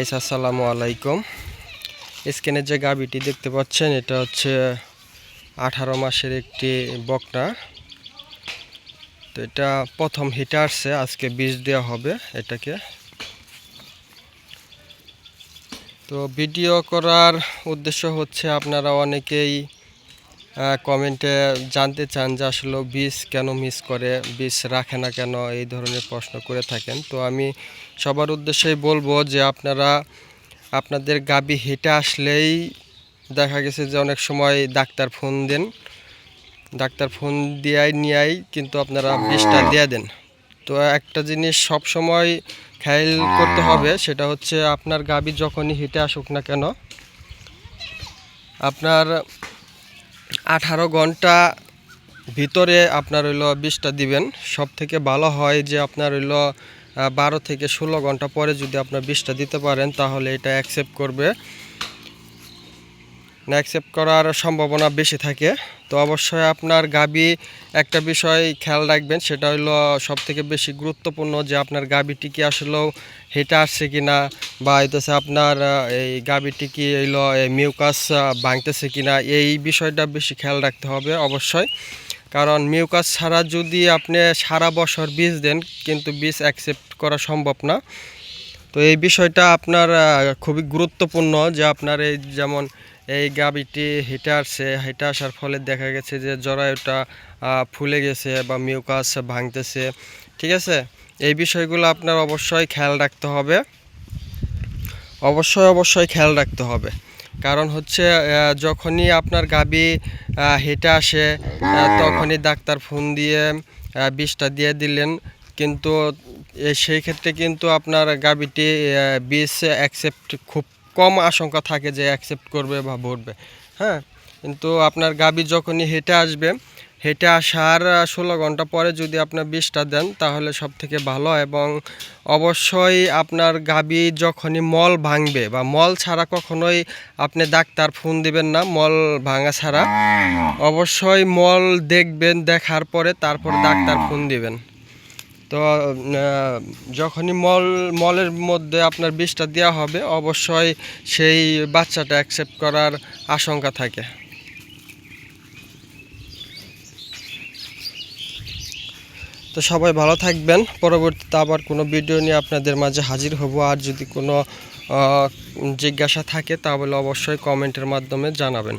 Guys, আসসালামু আলাইকুম। স্ক্যানের যে গাবিটি দেখতে পাচ্ছেন এটা হচ্ছে আঠারো মাসের একটি বকনা। তো এটা প্রথম হিটে আসছে আজকে বীজ দেওয়া হবে এটাকে। তো ভিডিও করার উদ্দেশ্য হচ্ছে আপনারা অনেকেই কমেন্টে জানতে চান যে আসলে বীজ কেন মিস করে, বীজ রাখে না কেন, এই ধরনের প্রশ্ন করে থাকেন। তো আমি সবার উদ্দেশ্যেই বলব যে আপনারা, আপনাদের গাবি হেঁটে আসলেই দেখা গেছে যে অনেক সময় ডাক্তার ফোন দেন, ডাক্তার ফোন দিয়াই নিয়াই কিন্তু আপনারা বীজটা দিয়ে দেন। তো একটা জিনিস সব সময় খেয়াল করতে হবে, সেটা হচ্ছে আপনার গাবি যখনই হেঁটে আসুক না কেন, আপনার আঠারো ঘণ্টা ভিতরে আপনার হইল বিষটা দিবেন। সব থেকে ভালো হয় যে আপনার হইল বারো থেকে ষোলো ঘণ্টা পরে যদি আপনার বিষটা দিতে পারেন, তাহলে এটা অ্যাকসেপ্ট করবে। অ্যাকসেপ্ট করার সম্ভাবনা বেশি থাকে। তো অবশ্যই আপনার গাবি একটা বিষয় খেয়াল রাখবেন, সেটা হলো সব থেকে বেশি গুরুত্বপূর্ণ যে আপনার গাবিটি কি আসলেও হেঁটে আসছে কি না বা হইতেছে আপনার এই গাবিটি কি হইল মিউকাস ভাঙতেছে কি না এই বিষয়টা বেশি খেয়াল রাখতে হবে অবশ্যই। কারণ মিউকাস ছাড়া যদি আপনি সারা বছর বীজ দেন, কিন্তু বীজ অ্যাকসেপ্ট করা সম্ভব না। তো এই বিষয়টা আপনার খুবই গুরুত্বপূর্ণ যে আপনার এই যেমন এই গাবিটি হেঁটে আসছে। হেঁটে আসার ফলে দেখা গেছে যে জরায়ুটা ফুলে গেছে বা মিউকাস ভাঙতেছে। ঠিক আছে? এই বিষয়গুলো আপনার অবশ্যই খেয়াল রাখতে হবে। অবশ্যই অবশ্যই খেয়াল রাখতে হবে। কারণ হচ্ছে যখনই আপনার গাবি হেঁটে আসে তখনই ডাক্তার ফোন দিয়ে বিষটা দিয়ে দিলেন। কিন্তু সেই ক্ষেত্রে কিন্তু আপনার গাবিটি বিষ অ্যাকসেপ্ট খুব কম আশঙ্কা থাকে যে অ্যাকসেপ্ট করবে বা ভরবে। হ্যাঁ কিন্তু আপনার গাবি যখনই হেঁটে আসবে, হেঁটে আসার ষোলো ঘণ্টা পরে যদি আপনার বিষটা দেন, তাহলে সব থেকে ভালো এবং অবশ্যই আপনার গাবি যখনই মল ভাঙবে বা মল ছাড়া কখনোই আপনি ডাক্তার ফোন দিবেন না, মল ভাঙা ছাড়া। অবশ্যই মল দেখবেন, দেখার পরে তারপর ডাক্তার ফোন দিবেন। তো যখনই মল, মলের মধ্যে আপনার বিষটা দেওয়া হবে, অবশ্যই সেই বাচ্চাটা অ্যাকসেপ্ট করার আশঙ্কা থাকে। তো সবাই ভালো থাকবেন। পরবর্তীতে আবার কোনো ভিডিও নিয়ে আপনাদের মাঝে হাজির হব। আর যদি কোনো জিজ্ঞাসা থাকে, তাহলে অবশ্যই কমেন্টের মাধ্যমে জানাবেন।